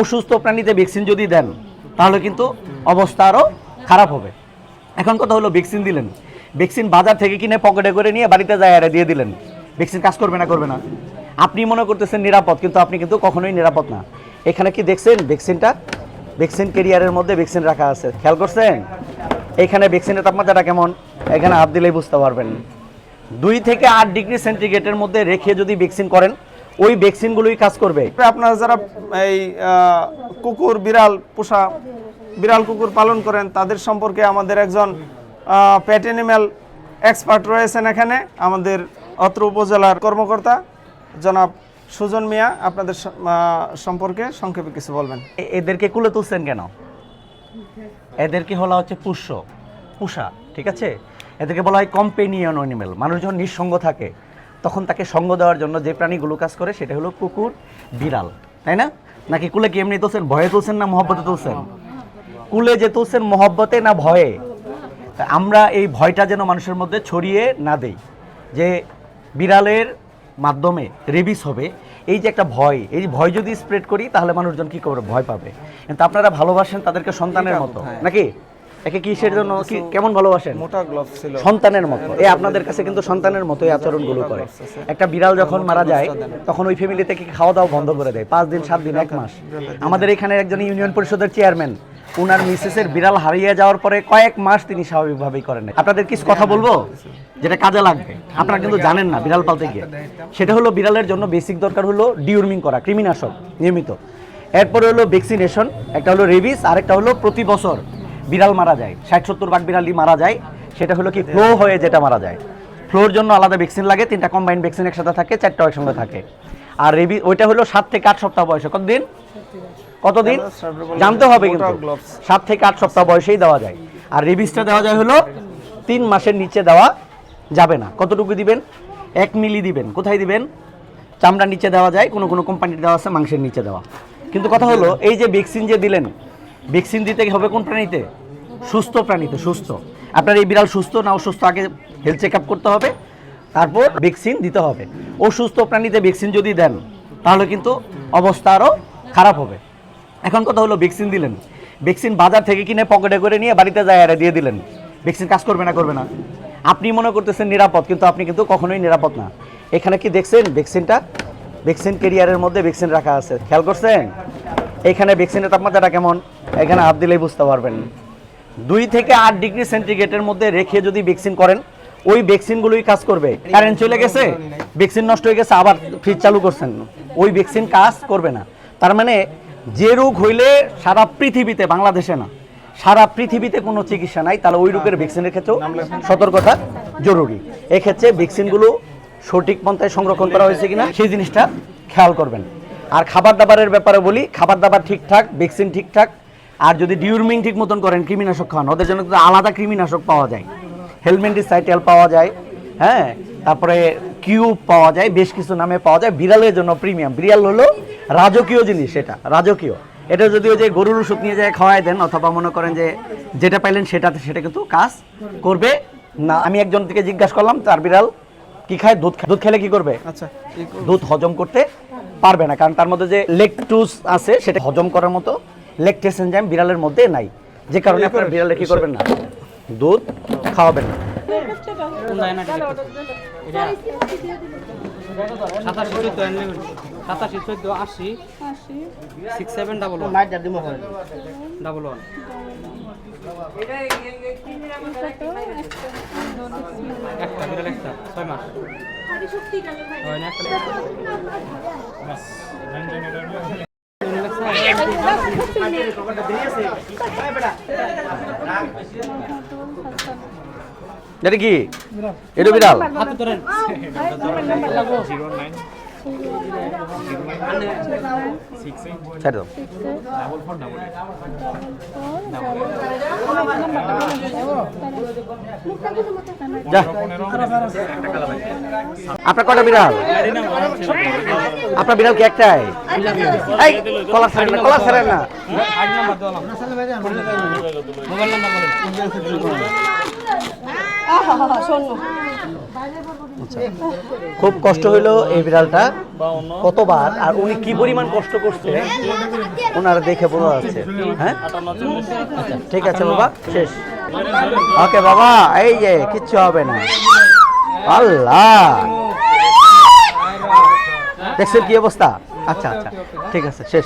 অসুস্থ প্রাণীতে ভ্যাকসিন যদি দেন, তাহলে কিন্তু অবস্থা আরও খারাপ হবে। এখন কথা হলো ভ্যাকসিন দিলেন। ভ্যাকসিন বাজার থেকে কিনে পকেটে করে নিয়ে বাড়িতে যায় আরে দিয়ে দিলেন। ভ্যাকসিন কাজ করবে না করবে না। আপনি মনে করতেছেন নিরাপদ, কিন্তু আপনি কিন্তু কখনোই নিরাপদ না। এখানে কি দেখছেন? ভ্যাকসিনটা ভ্যাকসিন কেরিয়ারের মধ্যে ভ্যাকসিন রাখা আছে। খেয়াল করছেন? এখানে ভ্যাকসিনের তাপমাত্রাটা কেমন? এখানে হাত দিলেই বুঝতে পারবেন। দুই থেকে আট ডিগ্রি সেন্টিগ্রেডের মধ্যে রেখে যদি ভ্যাকসিন করেন ওই ভ্যাকসিনগুলোই কাজ করবে। আপনারা যারা এই কুকুর বিড়াল পোষা বিড়াল কুকুর পালন করেন তাদের সম্পর্কে আমাদের একজন প্যাট অ্যানিম্যাল এক্সপার্ট রয়েছেন এখানে আমাদের অত্র উপজেলার কর্মকর্তা জনাব সুজন মিয়া আপনাদের সম্পর্কে সংক্ষেপে কিছু বলবেন। এদেরকে কুলে তুলছেন কেন? এদেরকে হলো হচ্ছে পুষ্য পুষা ঠিক আছে? এদেরকে বলা হয় কম্পেনিয়ন অ্যানিমেল মানুষজন নিঃসঙ্গ থাকে। তখন তাকে সঙ্গ দেওয়ার জন্য যে প্রাণীগুলো কাজ করে সেটা হলো কুকুর বিড়াল তাই না? নাকি কুলে কি এমনি তুলছেন? ভয়ে তুলছেন না মহব্বতে তুলছেন? কুলে যে তুলছেন মহব্বতে না ভয়ে? আমরা এই ভয়টা যেন মানুষের মধ্যে ছড়িয়ে না দেই। যে বিড়ালের মাধ্যমে রেবিস হবে এই যে একটা ভয় এই যে ভয় যদি স্প্রেড করি তাহলে মানুষজন কি করবে? ভয় পাবে। কিন্তু আপনারা ভালোবাসেন তাদেরকে সন্তানের মতো নাকি? একে কিসের জন্য কি কেমন ভালোবাসেন? মোটা গ্লোভ ছিল। সন্তানের মতো। এই আপনাদের কাছে কিন্তু সন্তানের মতো এই আচরণগুলো করে। একটা বিড়াল যখন মারা যায় তখন ওই ফ্যামিলি থেকে খাওয়া দাওয়া বন্ধ করে দেয়। পাঁচ দিন সাত দিন এক মাস। আমাদের এখানে একজন ইউনিয়ন পরিষদের চেয়ারম্যান উনার মিসেসের বিড়াল হারিয়ে যাওয়ার পরে কয়েক মাস তিনি স্বাভাবিকভাবেই করেন আপনাদের কিছু কথা বলব? যেটা কাজে লাগবে। আপনারা কিন্তু জানেন না বিড়াল পালতে গিয়ে। সেটা হলো বিড়ালের জন্য বেসিক দরকার হলো ডিউরমিং করা কৃমিনাশক নিয়মিত। এরপরে হলো ভ্যাকসিনেশন একটা হলো রেবিস আরেকটা হলো প্রতি বছর। বিড়াল মারা যায় ষাট সত্তর ভাগ বিড়ালই মারা যায় সেটা হলো কি ফ্লো হয়ে যেটা মারা যায়। ফ্লোর জন্য আলাদা ভ্যাকসিন লাগে তিনটা কম্বাইন্ড ভ্যাকসিন একসাথে থাকে চারটা একসঙ্গে থাকে। আর রেবি ওইটা হলো সাত থেকে আট সপ্তাহ বয়সে। কতদিন? কতদিন? জানতে হবে কিন্তু। সাত থেকে আট সপ্তাহ বয়সেই দেওয়া যায়। আর রেবিসটা দেওয়া যায় হলো তিন মাসের নিচে দেওয়া যাবে না। কতটুকু দিবেন? এক মিলি দিবেন। কোথায় দিবেন? চামড়ার নিচে দেওয়া যায় কোনো কোনো কোম্পানির দেওয়া আছে মাংসের নিচে দেওয়া। কিন্তু কথা হলো এই যে ভ্যাকসিন যে দিলেন ভ্যাকসিন দিতে হবে কোন প্রাণীতে? সুস্থ প্রাণীতে, সুস্থ। আপনার এই বিড়াল সুস্থ না অসুস্থ আগে হেলথ চেক করতে হবে, তারপর ভ্যাকসিন দিতে হবে। অসুস্থ প্রাণীতে ভ্যাকসিন যদি দেন, তাহলে কিন্তু অবস্থা আরও খারাপ হবে। এখন কথা হলো ভ্যাকসিন দিলেন। ভ্যাকসিন বাজার থেকে কিনে পকেটে করে নিয়ে বাড়িতে যায় আরে দিয়ে দিলেন। ভ্যাকসিন কাজ করবে না করবে না। আপনি মনে করতেছেন নিরাপদ, কিন্তু আপনি কিন্তু কখনোই নিরাপদ না। এখানে কি দেখছেন? ভ্যাকসিনটা, ভ্যাকসিন কেরিয়ারের মধ্যে ভ্যাকসিন রাখা আছে। খেয়াল করছেন? এখানে ভ্যাকসিনের তাপমাত্রাটা কেমন? এখানে হাত দিলেই বুঝতে পারবেন। দুই থেকে আট ডিগ্রি সেন্টিগ্রেডের মধ্যে রেখে যদি ভ্যাকসিন করেন, ওই ভ্যাকসিনগুলোই কাজ করবে। কারেন্ট চলে গেছে, ভ্যাকসিন নষ্ট হয়ে গেছে, আবার ফ্রিজ চালু করছেন। ওই ভ্যাকসিন কাজ করবে না। তার মানে যে রোগ হইলে সারা পৃথিবীতে, বাংলাদেশে না, সারা পৃথিবীতে কোনো চিকিৎসা নাই, তাহলে ওই রোগের ভ্যাকসিনের ক্ষেত্রেও সতর্কতা জরুরি। এক্ষেত্রে ভ্যাকসিনগুলো সঠিক পন্থায় সংরক্ষণ করা হয়েছে কিনা, সেই জিনিসটা খেয়াল করবেন। আর খাবার দাবারের ব্যাপারে বলি খাবার দাবার ঠিকঠাক ভ্যাকসিন ঠিকঠাক, আর যদি ডিউরমিং ঠিক মতন করেন, কৃমিনাশক খাওয়ান, ওদের জন্য কিন্তু আলাদা কৃমিনাশক পাওয়া যায়। হেলমেন্টিসাইটেল পাওয়া যায় হ্যাঁ? তারপরে কিউব পাওয়া যায়, বেশ কিছু নামে পাওয়া যায়, বিড়ালের জন্য প্রিমিয়াম বিড়াল হলো রাজকীয় জিনিস এটা, রাজকীয়। এটা যদি ওই যে গরুর ওষুধ নিয়ে যায় খাওয়াই দেন, অথবা মনে করেন যে যেটা পাইলেন সেটাতে সেটা কিন্তু কাজ করবে। না, আমি একজন থেকে জিজ্ঞাসা করলাম, তার বিড়াল কি খায়? দুধ খায়। দুধ খেলে কি করবে? আচ্ছা দুধ হজম করতে পারবে না। কারণ তার মধ্যে যে লেকটুস আছে সেটা হজম করার মতো লেকটেস এনজাইম বিড়ালের মধ্যে নাই। যে কারণে আপনার বিড়ালে কি করবেন না? দুধ খাওয়াবেন না। সাতাশি চোদ্দ আশি six seven double one double one একটা বিড়াল ছয় মাস এটা কি? এটা বিড়াল? হাতে ধরেন। ছেড়ে। দাও আপনার কটা বিড়াল? আপনার বিড়াল কি একটাই? কলার ছাড়েন না, কলার ছাড়েন না। মোবাইল নাম্বার খুব কষ্ট হইল এই বিড়ালটা কতবার আর উনি কি পরিমাণ কষ্ট করছে ওনারা দেখে বোঝা যাচ্ছে। হ্যাঁ? আচ্ছা, ঠিক আছে বাবা শেষ। ওকে বাবা এই যে কিচ্ছু হবে না। আল্লাহ! দেখছেন কি অবস্থা? আচ্ছা আচ্ছা ঠিক আছে শেষ।